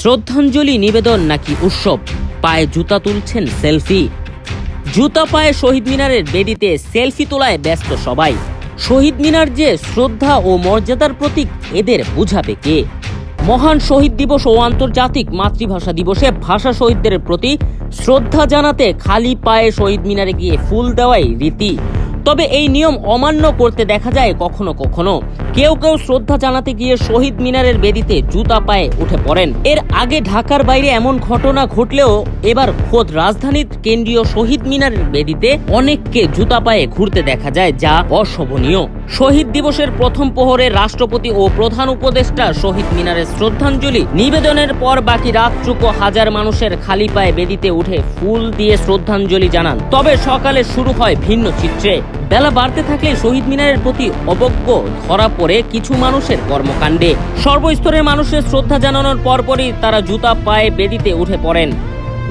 শ্রদ্ধাঞ্জলি নিবেদন নাকি উৎসব? পায়ে জুতা তুলছেন সেলফি। জুতা পায়ে শহীদ মিনারের বেদিতে সেলফি তোলায় ব্যস্ত সবাই। শহীদ মিনার যে শ্রদ্ধা ও মর্যাদার প্রতীক, এদের বুঝাবে কে? মহান শহীদ দিবস ও আন্তর্জাতিক মাতৃভাষা দিবসে ভাষা শহীদদের প্রতি শ্রদ্ধা জানাতে খালি পায়ে শহীদ মিনারে গিয়ে ফুল দেওয়াই রীতি। তবে এই নিয়ম অমান্য করতে দেখা যায় কখনো কখনো। কেউ কেউ শ্রদ্ধা জানাতে গিয়ে শহীদ মিনারের বেদিতে জুতা পায়ে উঠে পড়েন। এর আগে ঢাকার বাইরে এমন ঘটনা ঘটলেও এবার খোদ রাজধানীর কেন্দ্রীয় শহীদ মিনারের বেদিতে অনেককে জুতা পায়ে ঘুরতে দেখা যায় যা অশোভনীয়। শহীদ দিবসের প্রথম প্রহরে রাষ্ট্রপতি ও প্রধান উপদেষ্টা শহীদ মিনারের শ্রদ্ধাঞ্জলি। নিবেদনের পর বাকি রাতটুকু হাজার মানুষের খালি পায়ে বেদিতে উঠে ফুল দিয়ে শ্রদ্ধাঞ্জলি জানান। তবে সকালে শুরু হয় ভিন্ন চিত্রে। বেলা বাড়তে থাকলে শহীদ মিনারের প্রতি অবজ্ঞ ধরা পড়ে কিছু মানুষের কর্মকাণ্ডে। সর্বস্তরের মানুষের শ্রদ্ধা জানানোর পরপরই তারা জুতা পায়ে বেদিতে উঠে পড়েন।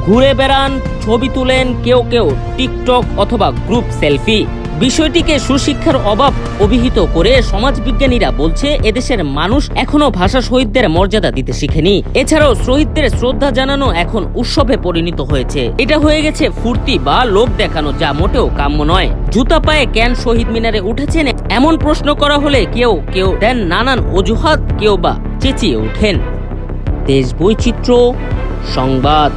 ঘুরে বেড়ান, ছবি তুলেন, কেউ কেউ টিকটক অথবা গ্রুপ সেলফি। বিষয়টিকে সুশিক্ষার অভাব অভিহিত করে সমাজবিজ্ঞানীরা বলছে, এদেশের মানুষ এখনও ভাষা শহীদদের মর্যাদা দিতে শিখেনি। এছাড়াও শহীদদের শ্রদ্ধা জানানো এখন উৎসবে পরিণত হয়েছে। এটা হয়ে গেছে ফুর্তি বা লোক দেখানো, যা মোটেও কাম্য নয়। জুতা পায়ে কেন শহীদ মিনারে উঠেছেন, এমন প্রশ্ন করা হলে কেউ কেউ দেন নানান অজুহাত, কেউ বা চেঁচিয়ে ওঠেন। দেশ বৈচিত্র্য সংবাদ।